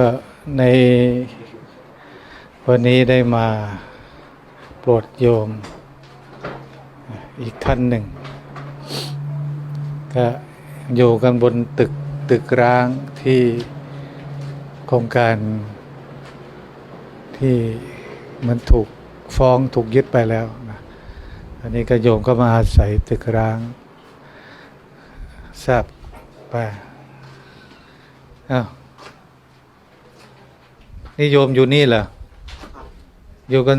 ก็ในวันนี้ได้มาโปรดโยมอีกท่านหนึ่ง ก็อยู่กันบนตึกตึกร้างที่โครงการที่มันถูกฟ้องถูกยึดไปแล้วนะอันนี้ก็โยมก็มาอาศัยตึกร้างทราบไปอ้าว นี่โยมอยู่นี่เหรอครับอยู่กัน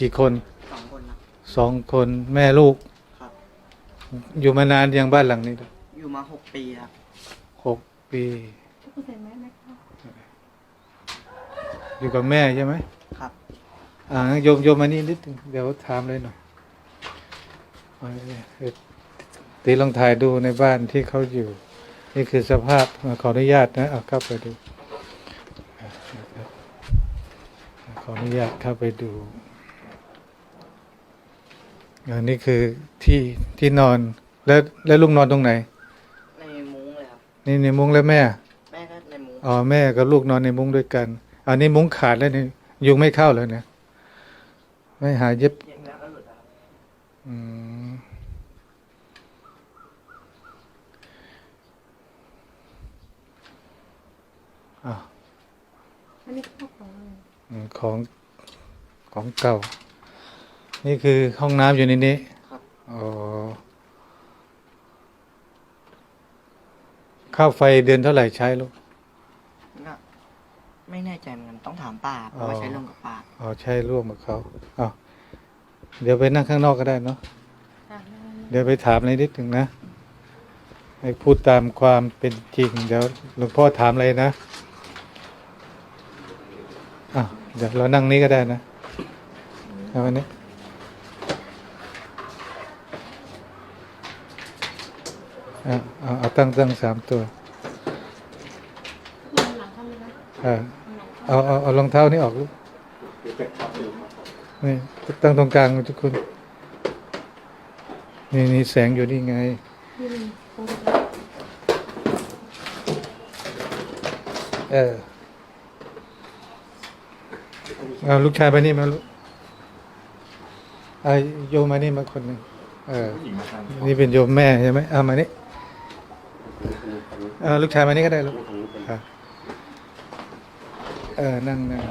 กี่คนสองคนครับสองคนแม่ลูก ครับ อยู่มานานยังบ้านหลังนี้อยู่มาหกปีครับหกปีอยู่กับแม่ใช่ไหมครับ อ่างั้นโยมโยมมานี่นิดนึงเดี๋ยวถามเลยหน่อยเอาเอ่อตีลองถ่ายดูในบ้านที่เขาอยู่ นี่คือสภาพขออนุญาตนะเอาเข้าไปดูนะครับ ขออนุญาตเข้าไปดูอันนี้คือที่ที่นอนแล้วแล้วลุงนอนตรงไหน ในมุ้งเลยครับนี่ในมุ้งแล้วแม่ แม่ก็ในมุ้งอ๋อแม่กับลูกนอนในมุ้งด้วยกัน อันนี้มุ้งขาดแล้วนี่ยุงไม่เข้าแล้วเนี่ยไม่หาเย็บเย็นแล้วก็หลุดครับอืมอะอันนี้ข้าวของอะไรอืม ของของเก่า นี่คือห้องน้ำอยู่ในนี้ครับอ๋อค่าไฟเดือนเท่าไหร่ใช้ลูกก็ไม่แน่ใจเหมือนกันต้องถามป้าเพอ๋อราะว่าใช้ร่วมกับป้าอ๋อใช่ร่วมกับเขาอ๋อเดี๋ยวไปนั่งข้างนอกก็ได้เนาะอะเดี๋ยวไปถามอะไรนิดหนึ่งนะ ให้พูดตามความเป็นจริง เดี๋ยวหลวงพ่อถามอะไรนะ อะเดี๋ยวเรานั่งนี้ก็ได้นะเอาอันนี้อะเอาเอาตั้งตั้งสามตัวเอะเอาเอาเอารองเท้านี้ออกลูกนี่ตั้งตรงกลางทุกคน นี่นี่แสงอยู่นี่ไงเออ เอาลูกชายไปนี่มาลูกไอาโยมมานี่มาคนหนึ่งเออนี่เป็นโยมแม่ใช่ไหมเอามานี่เอาลูกชายมานี่ก็ได้ลูกอะเออนั่งนั่ง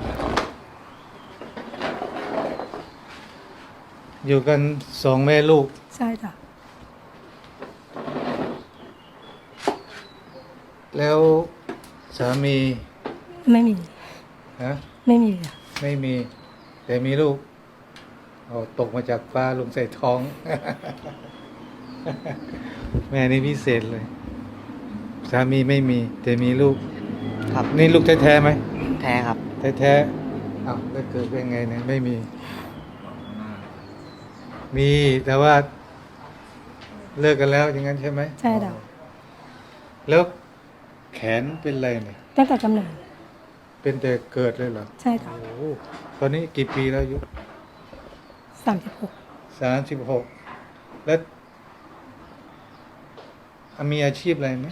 อยู่กันสองแม่ลูก ใช่จ้ะแล้วสามีไม่มีฮะไม่มีอะ ไม่มี แต่มีลูกอ๋อตกมาจากฟ้าลงใส่ท้อง แม่นี่พิเศษเลย สามีไม่มี แต่มีลูก ครับนี่ลูกแท้ๆไหมแท้ครับ แท้ๆอ้าวแล้วเกิดเป็นไงเนี่ยไม่มี มีแต่ว่า เลิกกันแล้วอย่างนั้นใช่ไหมใช่จ้ะแล้วแขนเป็นไรเนี่ยตั้งแต่กำเนิด เป็นแต่เกิดเลยเหรอใช่จ้ะโอ้โหตอนนี้กี่ปีแล้วอายุสามสิบหกสามสิบหกแล้วอะมีอาชีพอะไรไหม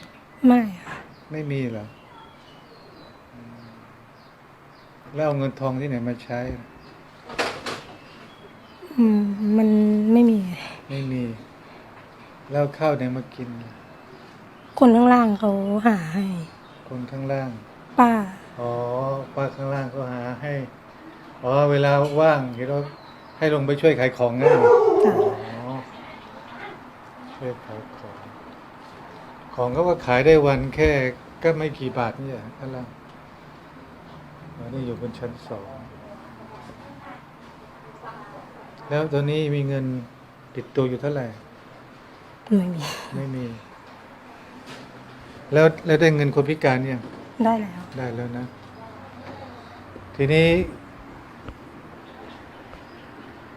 ไม่อะไม่มีเหรออืมแล้วเอาเงินทองที่ไหนมาใช้ อืมมันไม่มี ไม่มี แล้วข้าวไหนมากิน คนข้างล่างเขาหาให้ คนข้างล่าง ป้า อ๋อป้าข้างล่างก็หาให้ อ๋อ เวลาว่างเห็นเราให้ลงไปช่วยขายของนั่นเหรอจ้ะอ๋อช่วยขายของ ของก็ว่าขายได้วันแค่ก็ไม่กี่บาทนี่แหละข้างล่างอันนี้อยู่บนชั้นสอง แล้วตอนนี้มีเงินติดตัวอยู่เท่าไหร่ ไม่มี ไม่มี แล้วแล้วได้เงินคนพิการเนี่ยงได้แล้ว ได้แล้วนะ ทีนี้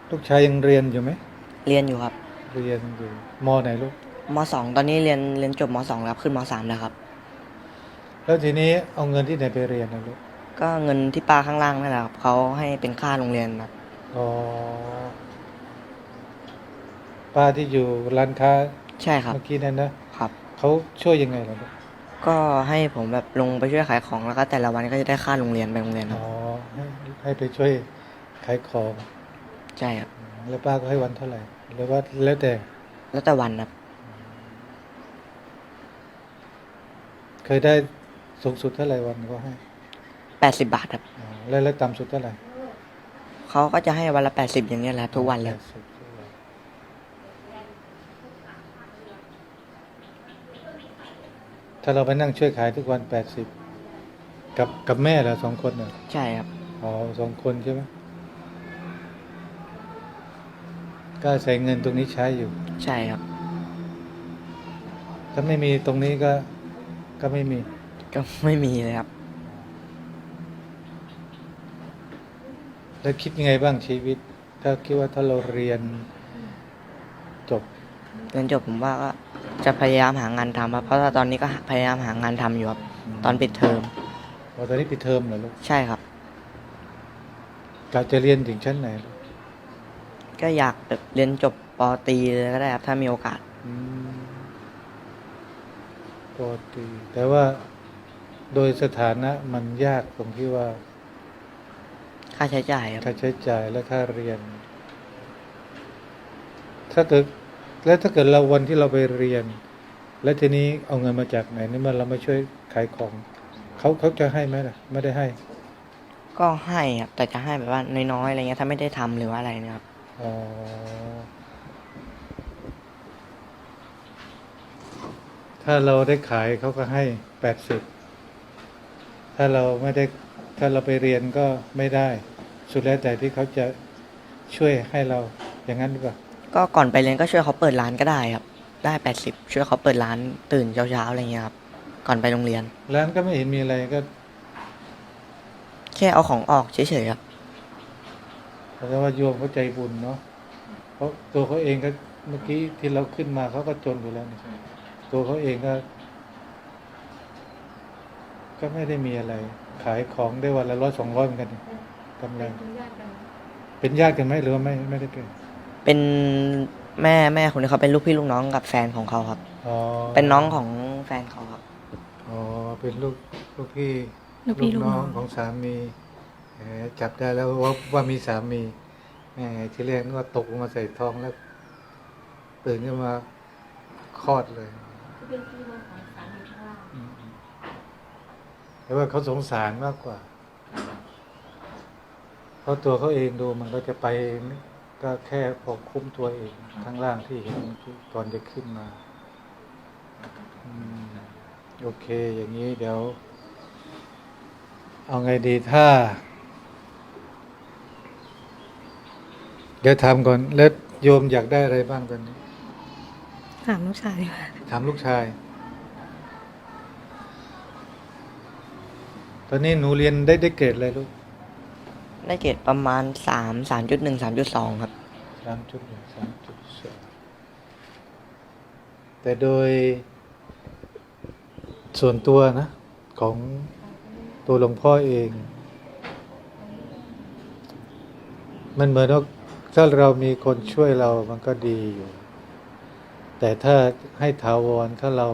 ลูกชายยังเรียนอยู่ไหม เรียนอยู่ครับเรียนอยู่มไหนลูก มสองตอนนี้เรียนเรียนจบมสองแล้วขึ้นมสามแล้วครับ แล้วทีนี้เอาเงินที่ไหนไปเรียนนะลูก ก็เงินที่ป้าข้างล่างนั่นแหละครับเขาให้เป็นค่าโรงเรียนครับอ๋อ ป้าที่อยู่ร้านค้าใช่ครับ เมื่อกี้นั่นนะครับ เขาช่วยยังไงล่ะลูก ก็ให้ผมแบบลงไปช่วยขายของแล้วก็แต่ละวันก็จะได้ค่าโรงเรียนไปโรงเรียนคอ๋รับอให้ให้ไปช่วยขายของ ใช่ครับแล้วป้าก็ให้วันเท่าไหร่หรือว่าแล้วแต่แล้วแต่วันครับเคยได้สูงสุดเท่าไหร่วันก็ให้แปดสิบบาทครับอ๋อแล้วแล้วต่ำสุดเท่าไหร่เขาก็จะให้วันละแปดสิบอย่างเงี้ยแหละครับทุกวันเลย แปดสิบทุกวัน ถ้าเราไปนั่งช่วยขายทุกวันแปดสิบกับกับแม่เหรอสองคนเหรอใช่ครับอ๋อสองคนใช่ไหมก็ใส่เงินตรงนี้ใช้อยู่ ใช่ครับ ถ้าไม่มีตรงนี้ก็ก็ไม่มี ก็ไม่มีเลยครับ แล้วคิดยังไงบ้างชีวิต ถ้าคิดว่าถ้าเราเรียนจบ เรียนจบผมว่าก็ จะพยายามหางานทำครับ เพราะว่าตอนนี้ก็พยายามหางานทำอยู่ครับ ตอนปิดเทอม พอตอนนี้ปิดเทอมเหรอลูกใช่ครับกาจะเรียนถึงชั้นไหนลูกก็อยากแบบเรียนจบปอตรีเลยก็ได้ครับ ถ้ามีโอกาส อืมปกติแต่ว่าโดยสถานะมันยากตรงที่ว่า ค่าใช้จ่ายครับ ค่าใช้จ่ายและค่าเรียน ถ้าเกิด แล้วถ้าเกิดเราวันที่เราไปเรียน แล้วทีนี้เอาเงินมาจากไหนนี่มันเรามาช่วยขายของเขาเขาจะให้ไหมล่ะ ไม่ได้ให้ ก็ให้ครับแต่จะให้แบบว่าน้อยๆอะไรเงี้ยถ้าไม่ได้ทำหรือว่าอะไรเนะครับอ๋อถ้าเราได้ขายเขาก็ให้แปดสิบถ้าเราไม่ได้ถ้าเราไปเรียนก็ไม่ได้ สุดแล้วแต่ที่เขาจะช่วยให้เราอย่างนั้นหรือเปล่า ก็ก่อนไปเรียนก็ช่วยเขาเปิดร้านก็ได้ครับ ได้แปดสิบช่วยเขาเปิดร้านตื่นเช้าๆอะไรเงี้ยครับ ก่อนไปโรงเรียน ร้านก็ไม่เห็นมีอะไรก็แค่เอาของออกเฉยๆครับเพราะว่าโยมเขาใจบุญเนาะเพราะตัวเขาเองก็เมื่อกี้ที่เราขึ้นมาเขาก็จนอยู่แล้วนี่ตัวเขาเองก็ ก็ไม่ได้มีอะไร ขายของได้วันละร้อยสองร้อยเหมือนกันนี่กำไรเป็นญาติกันไหมหรือว่าไม่ไม่ได้เป็น เป็นแม่แม่คนนี้เขาเป็นลูกพี่ลูกน้องกับแฟนของเขาครับ อ๋อเป็นน้องของแฟนเขาครับ อ๋อเป็นลูกลูกพี่ลูกพี่ลูกน้อง ของสามีแหมจับได้แล้วว่าว่ามีสามีแหมที่แรกนึกว่าตกลงมาใส่ท้องแล้ว ตื่นขึ้นมาคลอดเลยอืมแต่ว่าเขาสงสารมากกว่า เพราะตัวเขาเองดูมันก็จะไป ก็แค่พอคุ้มตัวเองข้างล่างที่เห็นเมื่อกี้ก่อนจะขึ้นมาอืมโอเค อย่างนี้เดี๋ยว เอาไงดีถ้า เดี๋ยวถามก่อน แล้วโยมอยากได้อะไรบ้างตอนนี้ถามลูกชายดีกว่าถามลูกชาย ตอนนี้หนูเรียนได้ได้เกรดอะไรลูก ได้เกรดประมาณสามสามจุดหนึ่งสามจุดสองครับ สามจุดหนึ่งสามจุดสองแต่โดยส่วนตัวนะ ของตัวหลวงพ่อเอง มันเหมือนว่าถ้าเรามีคนช่วยเรามันก็ดีอยู่ แต่ถ้าให้ถาวรถ้าเรา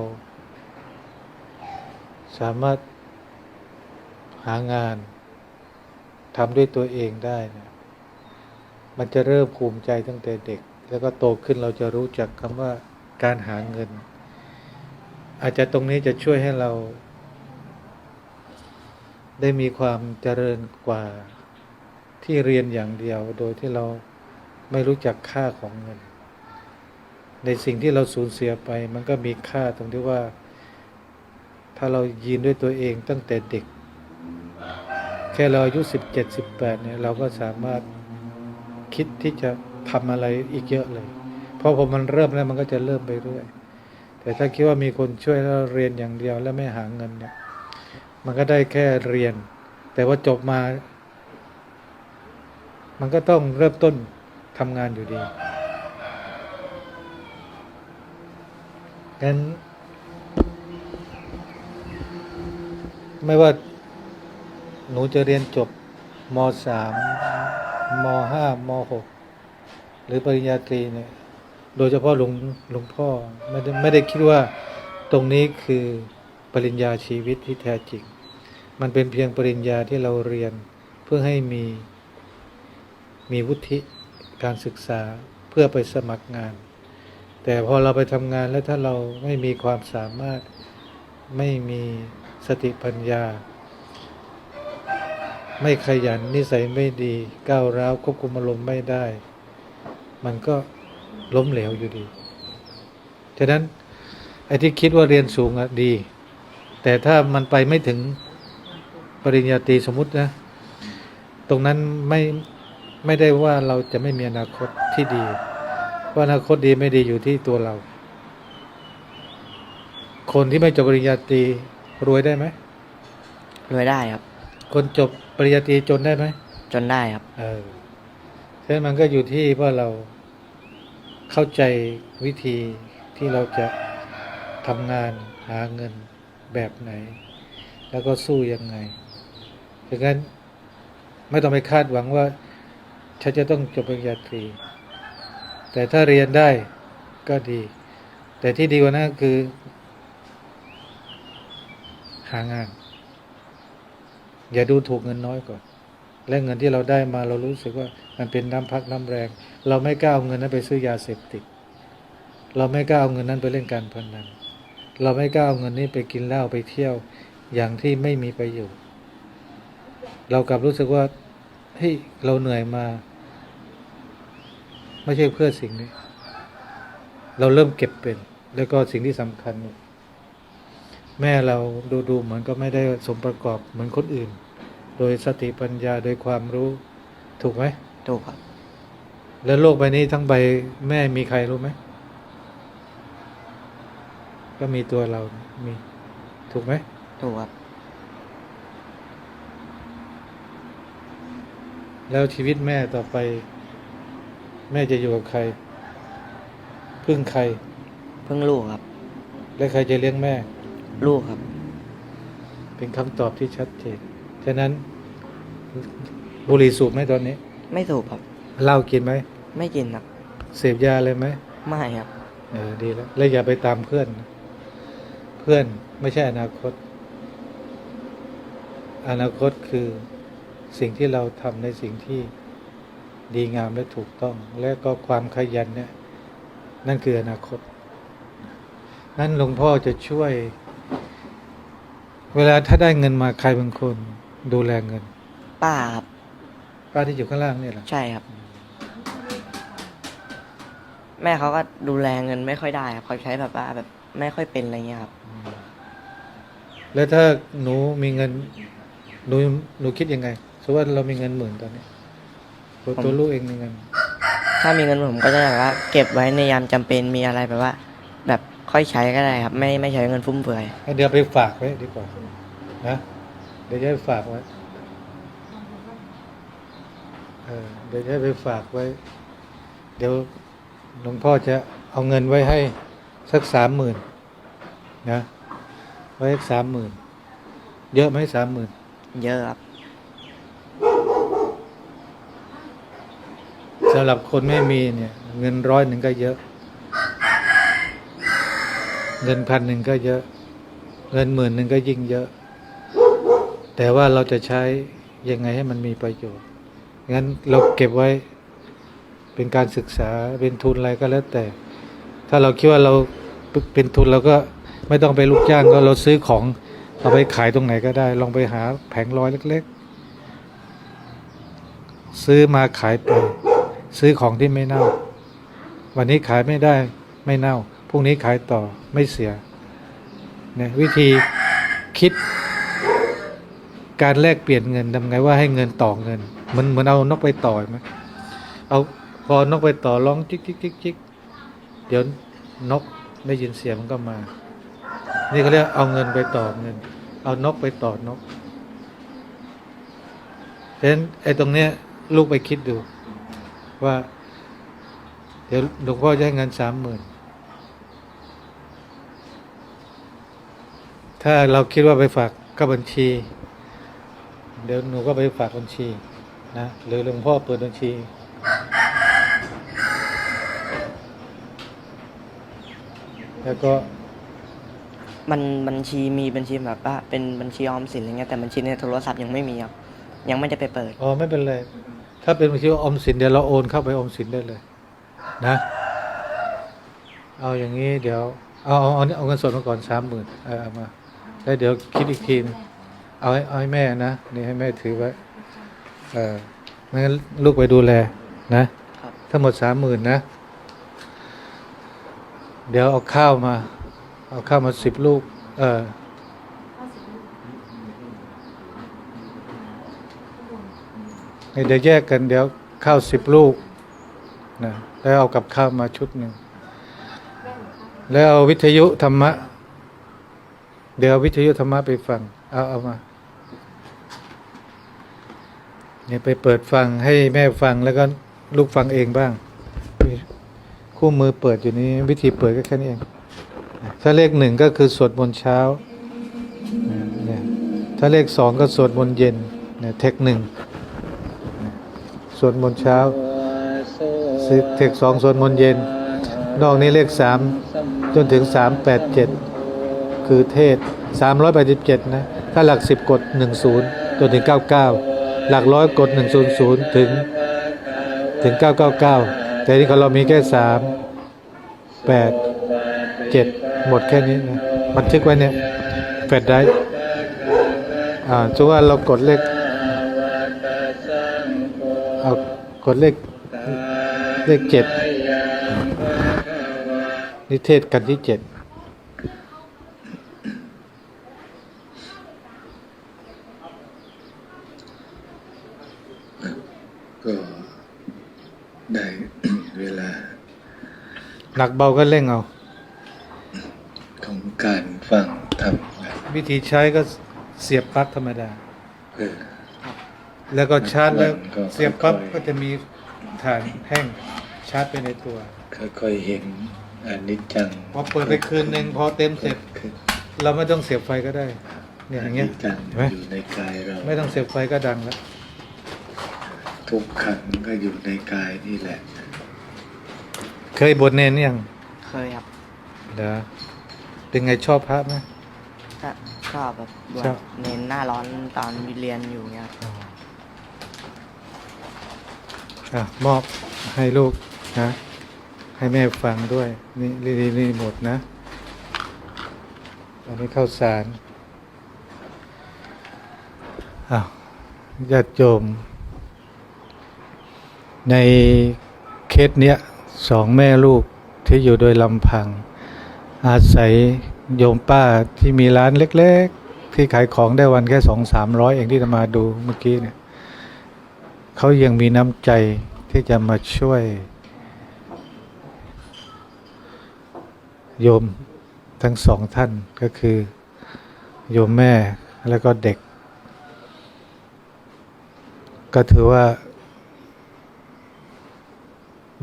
สามารถหางาน ทำด้วยตัวเองได้นะมันจะเริ่มภูมิใจตั้งแต่เด็ก แล้วก็โตขึ้นเราจะรู้จักคำว่าการหาเงิน อาจจะตรงนี้จะช่วยให้เรา ได้มีความเจริญกว่าที่เรียนอย่างเดียว โดยที่เราไม่รู้จักค่าของเงิน ในสิ่งที่เราสูญเสียไป มันก็มีค่าตรงที่ว่า ถ้าเรายีนด้วยตัวเองตั้งแต่เด็ก แค่เราอายุสิบเจ็ดสิบแปดเนี่ยเราก็สามารถคิดที่จะทำอะไรอีกเยอะเลย เพราะพอมันเริ่มแล้วมันก็จะเริ่มไปเรื่อย แต่ถ้าคิดว่ามีคนช่วยแล้วเราเรียนอย่างเดียวแล้วไม่หาเงินเนี่ย มันก็ได้แค่เรียน แต่ว่าจบมา มันก็ต้องเริ่มต้นทำงานอยู่ดีงั้น ไม่ว่า หนูจะเรียนจบมสามมห้ามหกหรือปริญญาตรีเนี่ย โดยเฉพาะหลวงหลวงพ่อไม่ได้ไม่ได้คิดว่าตรงนี้คือปริญญาชีวิตที่แท้จริง มันเป็นเพียงปริญญาที่เราเรียนเพื่อให้มีมีวุฒิการศึกษาเพื่อไปสมัครงาน แต่พอเราไปทำงานแล้วถ้าเราไม่มีความสามารถไม่มีสติปัญญา ไม่ขยันนิสัยไม่ดีก้าวร้าวควบคุมอารมณ์ไม่ได้ มันก็ล้มเหลวอยู่ดี ฉะนั้นไอ้ที่คิดว่าเรียนสูงอะดี แต่ถ้ามันไปไม่ถึงปริญญาตรีสมมตินะ ตรงนั้นไม่ไม่ได้ว่าเราจะไม่มีอนาคตที่ดี ว่าอนาคตดีไม่ดีอยู่ที่ตัวเรา คนที่ไม่จบปริญญาตรีรวยได้ไหมรวยได้ครับ คนจบปริญญาตรีจนได้ไหมจนได้ครับ เออฉะนั้นมันก็อยู่ที่ว่าเราเข้าใจวิธีที่เราจะทำงานหาเงินแบบไหน แล้วก็สู้ยังไงดังนั้นไม่ต้องไปคาดหวังว่าฉันจะต้องจบปริญญาตรี แต่ถ้าเรียนได้ก็ดี แต่ที่ดีกว่านั้นก็คือ หางาน อย่าดูถูกเงินน้อยก่อน และเงินที่เราได้มาเรารู้สึกว่ามันเป็นน้ำพักน้ำแรง เราไม่กล้าเอาเงินนั้นไปซื้อยาเสพติด เราไม่กล้าเอาเงินนั้นไปเล่นการพนันเราไม่กล้าเอาเงินนี้ไปกินเหล้าไปเที่ยวอย่างที่ไม่มีประโยชน์ เรากลับรู้สึกว่าเฮ้ยเราเหนื่อยมา ไม่ใช่เพื่อสิ่งนี้ เราเริ่มเก็บเป็น แล้วก็สิ่งที่สำคัญเนี่ย แม่เราดูดูๆเหมือนก็ไม่ได้สมประกอบเหมือนคนอื่น โดยสติปัญญาโดยความรู้ถูกไหมถูกครับ แล้วโลกใบนี้ทั้งใบแม่มีใครรู้ไหมก็มีตัวเรามีถูกไหมถูกครับ แล้วชีวิตแม่ต่อไป แม่จะอยู่กับใคร พึ่งใครเพิ่งลูกครับ และใครจะเลี้ยงแม่ ลูกครับ เป็นคำตอบที่ชัดเจน ฉะนั้น บุหรี่สูบไหมตอนนี้ไม่ถูกครับ เหล้ากินไหม ไม่กินครับ เสพยาเลยไหม ไม่ครับ เออดีแล้ว แล้วอย่าไปตามเพื่อนนะเพื่อนไม่ใช่อนาคต อนาคตคือสิ่งที่เราทำในสิ่งที่ดีงามและถูกต้อง และก็ความขยันเนี่ย นั่นคืออนาคต นั้นหลวงพ่อจะช่วย เวลาถ้าได้เงินมาใครเป็นคนดูแลเงิน ป้าครับป้าที่อยู่ข้างล่างเนี่ยเหรอใช่ครับ แม่เขาก็ดูแลเงินไม่ค่อยได้ครับเขาใช้แบบว่าแบบไม่ค่อยเป็นอะไรเงี้ยครับแล้วถ้าหนูมีเงิน หนูหนูคิดยังไงสมมติว่าเรามีเงินหมื่นตอนนี้ตัวตัวลูกเองมีเงิน ถ้ามีเงินผมก็จะแบบว่า เก็บไว้ในยามจำเป็นมีอะไรแบบว่า แบบ ค่อยใช้ก็ได้ครับ ไม่ไม่ใช้เงินฟุ่มเฟือยให้เดี๋ยวไปฝากไว้ดีกว่านะเดี๋ยวจะไปฝากไว้เออเดี๋ยวจะไปฝากไว้ เดี๋ยวหลวงพ่อจะเอาเงินไว้ให้สักสามหมื่นนะ ไว้สักสามหมื่นเยอะไหมสามหมื่นเยอะครับสำหรับคนไม่มีเนี่ย เงินร้อยหนึ่งก็เยอะ เงินพันหนึ่งก็เยอะ เงินหมื่นหนึ่งก็ยิ่งเยอะ แต่ว่าเราจะใช้ยังไงให้มันมีประโยชน์ งั้นเราเก็บไว้เป็นการศึกษาเป็นทุนอะไรก็แล้วแต่ ถ้าเราคิดว่าเราเป็นทุนเราก็ไม่ต้องไปลูกจ้างก็เราซื้อของเอาไปขายตรงไหนก็ได้ ลองไปหาแผงลอยเล็ก ๆ ซื้อมาขายไป ซื้อของที่ไม่เน่า วันนี้ขายไม่ได้ไม่เน่า พรุ่งนี้ขายต่อไม่เสียเนี่ยวิธีคิด การแลกเปลี่ยนเงินทำไงว่าให้เงินต่อเงินมือนเหมือนเอานกไปต่อยไหมเอาพอนกไปต่อร้องจิกจิกจิกจิกเดี๋ยวนกได้ยินเสียงมันก็มา นี่เขาเรียกเอาเงินไปต่อเงิน เอานกไปต่อนกเพราะฉะนั้นไอ้ตรงเนี้ยลูกไปคิดดูว่า เดี๋ยวหลวงพ่อจะให้เงินสามหมื่น ถ้าเราคิดว่าไปฝากกับบัญชี เดี๋ยวหนูก็ไปฝากบัญชีนะหรือหลวงพ่อเปิดบัญชี แล้วก็มันบัญชีมีบัญชีแบบว่าเป็นบัญชีออมสินอะไรเงี้ยแต่บัญชีในโทรศัพท์ยังไม่มีครับยังไม่ได้ไปเปิดอ๋อไม่เป็นไรถ้าเป็นบัญชีออมสินเดี๋ยวเราโอนเข้าไปออมสินได้เลย นะ เอาอย่างนี้เดี๋ยวเอาเอาเอาเอาเงินสดมาก่อนสามหมื่นเออเอามา แล้วเดี๋ยวคิดอีกทีนึงเอาให้เอาให้แม่นะนี่ให้แม่ถือไว้เออไม่งั้นลูกไปดูแลนะทั้งหมดสามหมื่นนะ เดี๋ยวเอาข้าวมา เอาข้าวมาสิบลูก เออเดี๋ยวแยกกันเดี๋ยวข้าวสิบลูกนะแล้วเอากับข้าวมาชุดหนึ่งแล้วเอาวิทยุธรรมะ เดี๋ยววิทยุธรรมะไปฟัง เอาเอามาเนี่ยไปเปิดฟังให้แม่ฟังแล้วก็ลูกฟังเองบ้าง คู่มือเปิดอยู่นี้วิธีเปิดก็แค่นี้เอง ถ้าเลขหนึ่งก็คือสวดมนต์เช้าเนี่ยถ้าเลขสองก็สวดมนต์เย็นเนี่ยเทคหนึ่งสวดมนต์เช้าเทคสองสวดมนต์เย็น นอกนี้เลขสามจนถึงสามแปดเจ็ด คือเทศสามร้อยแปดสิบเจ็ดนะ ถ้าหลักสิบกดหนึ่งศูนย์จนถึงเก้าเก้าหลักร้อยกดหนึ่งศูนย์ศูนย์ถึงถึงเก้าเก้าเก้าแต่นี่ของเรามีแค่สามแปดเจ็ดหมดแค่นี้นะบันทึกไว้เนี่ยแฟดได้อ่าจะว่าเรากดเลขเอากดเลขเลขเจ็ดนิเทศกันที่เจ็ด ก็ได้ เวลา หนักเบาก็เร่งเอา ของการฟังธรรมครับวิธีใช้ก็เสียบปลั๊กธรรมดาเพื่อแล้วก็ชาร์จแล้วก็เสียบปั๊บค่อยๆ ก็จะมีฐานแห้งชาร์จไปในตัว ค่อยๆเห็นอนิจจังพอเปิดไปคืนหนึ่งพอเต็มเสร็จ ขึ้นเราไม่ต้องเสียบไฟก็ได้ เนี่ยอย่างเงี้ยนิจจังเห็นไหมอยู่ในกายเราไม่ต้องเสียบไฟก็ดังแล้ว ทุกขังก็อยู่ในกายนี่แหละ เคยบทเนนยังเคยครับเดี๋ยวเป็นไงชอบพระไหมก็ชอบแบบบวชชอบเน้นหน้าร้อนตอนเรียนอยู่เงี้ยครับอะมอบให้ลูกนะ ให้แม่ฟังด้วย นี่นี่นี่นี่หมดนะ อันนี้ข้าวสารอ้าวญาติโยมในเคสเนี้ย สองแม่ลูกที่อยู่โดยลำพัง อาศัยโยมป้าที่มีร้านเล็ก ๆ ที่ขายของได้วันแค่สองสามร้อยเองที่จะมาดูเมื่อกี้เนี่ยเขายังมีน้ำใจที่จะมาช่วย โยมทั้งสองท่านก็คือ โยมแม่แล้วก็เด็ก ก็ถือว่า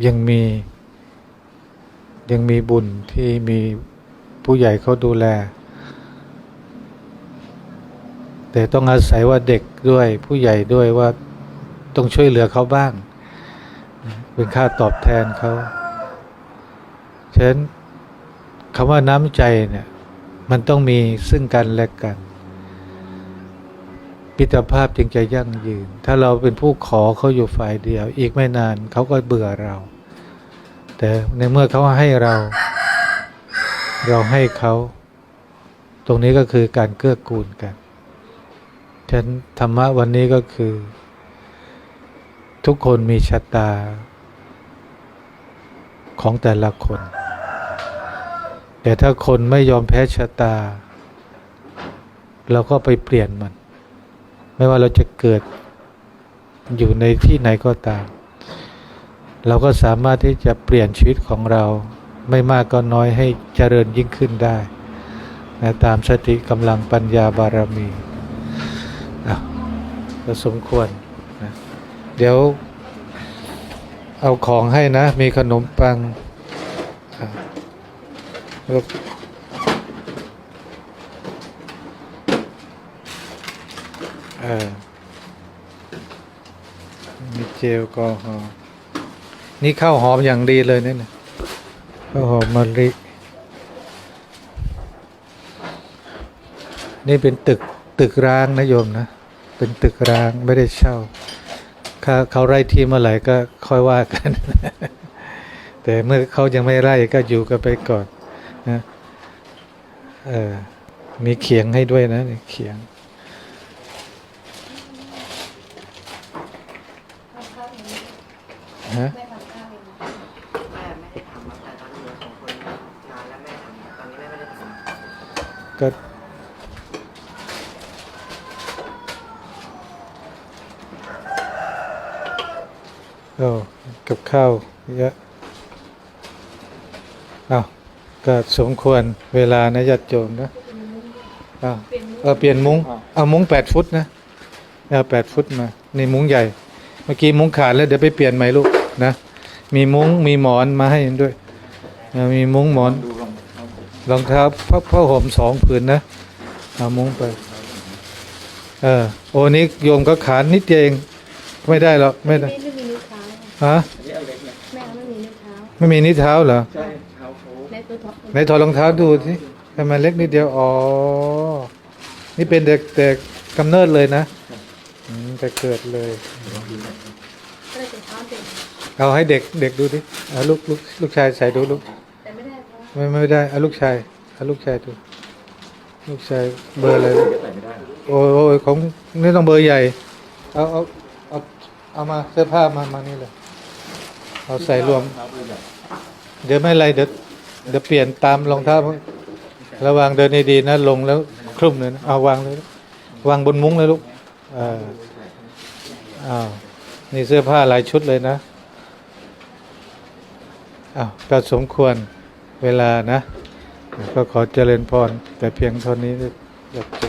ยังมียังมีบุญที่มีผู้ใหญ่เขาดูแล แต่ต้องอาศัยว่าเด็กด้วยผู้ใหญ่ด้วยว่าต้องช่วยเหลือเขาบ้าง เป็นค่าตอบแทนเขาฉะนั้นคำว่าน้ำใจเนี่ยมันต้องมีซึ่งกันและกัน พิตรภาพจึงจะยั่งยืน ถ้าเราเป็นผู้ขอเขาอยู่ฝ่ายเดียว อีกไม่นานเขาก็เบื่อเรา แต่ในเมื่อเขาให้เรา เราให้เขาตรงนี้ก็คือการเกื้อกูลกันฉะนั้นธรรมะวันนี้ก็คือ ทุกคนมีชะตา ของแต่ละคน แต่ถ้าคนไม่ยอมแพ้ชะตา เราก็ไปเปลี่ยนมัน ไม่ว่าเราจะเกิดอยู่ในที่ไหนก็ตาม เราก็สามารถที่จะเปลี่ยนชีวิตของเรา ไม่มากก็น้อยให้เจริญยิ่งขึ้นได้นะตามสติกำลังปัญญาบารมีก็สมควรนะเดี๋ยวเอาของให้นะ มีขนมปังอะแล้ว ออ มีเจลกอฮอล์นี่ข้าวหอมอย่างดีเลยเนี่ยนะข้าวหอมมะลิ นี่เป็นตึกตึกร้างนะโยมนะ เป็นตึกร้างไม่ได้เช่า เขาเขาไล่ที่เมื่อไหร่ก็ค่อยว่ากัน แต่เมื่อเขายังไม่ไล่ก็อยู่กันไปก่อนนะ เออ มีเขียงให้ด้วยนะมีเขียง ฮะแม่ไม่ได้ทำมาแต่ตอนนี้สองคนนานแล้วแม่ทำตอนนี้แม่ไม่ได้ทก็โอ้กับข้าวเยอะอ้าวก็สมควรเวลานะญาติโยมนะอ้าวเออเปลี่ยนมุ้งเอามุ้งแปดฟุตนะเอาแปดฟุตมา นี่มุ้งใหญ่ เมื่อกี้มุ้งขาดแล้วเดี๋ยวไปเปลี่ยนใหม่ลูก นะ มีมุ้งมีหมอนมาให้ด้วยเออมีมุ้งหมอนรองเท้าผ้าผ้าห่มสองผืนนะเอามุ้งไป เออโอ้นี่โยมก็ขานิดเดียวเอง ไม่ได้หรอกไม่ได้ไม่มีนิ้วเท้าฮะแม่ไม่มีนิ้วเท้าไม่มีนิ้วเท้าเหรอในตัวท็อปไหนถอดรองเท้าดูสิทำไมเล็กนิดเดียวอ๋อนี่เป็นเด็กเด็กกำเนิดเลยนะอืมแต่เกิดเลย ก็เลยตัวเท้าเด็กเอาให้เด็กเด็กดูดิเอาลูกลูกลูกชายใส่ดูลูกแต่ไม่ได้เพราะไม่ไม่ได้เอาลูกชายเอาลูกชายดูลูกชายเบอร์อะไรลูกโอ้ยโอ้ยของนี่ต้องเบอร์ใหญ่เอาเอาเอาเอามาเสื้อผ้ามามานี่เลยเอาใส่รวมเดี๋ยวไม่เป็นไรเดี๋ยวเดี๋ยวเปลี่ยนตามรองเท้าระวังเดินดีๆนะลงแล้วคลุ่มเลยนะเอาวางเลยวางบนมุ้งเลยลูกเอออ้าว นี่เสื้อผ้าหลายชุดเลยนะอ้าวก็สมควรเวลานะ ก็ขอเจริญพรแต่เพียงเท่านี้อยากจะ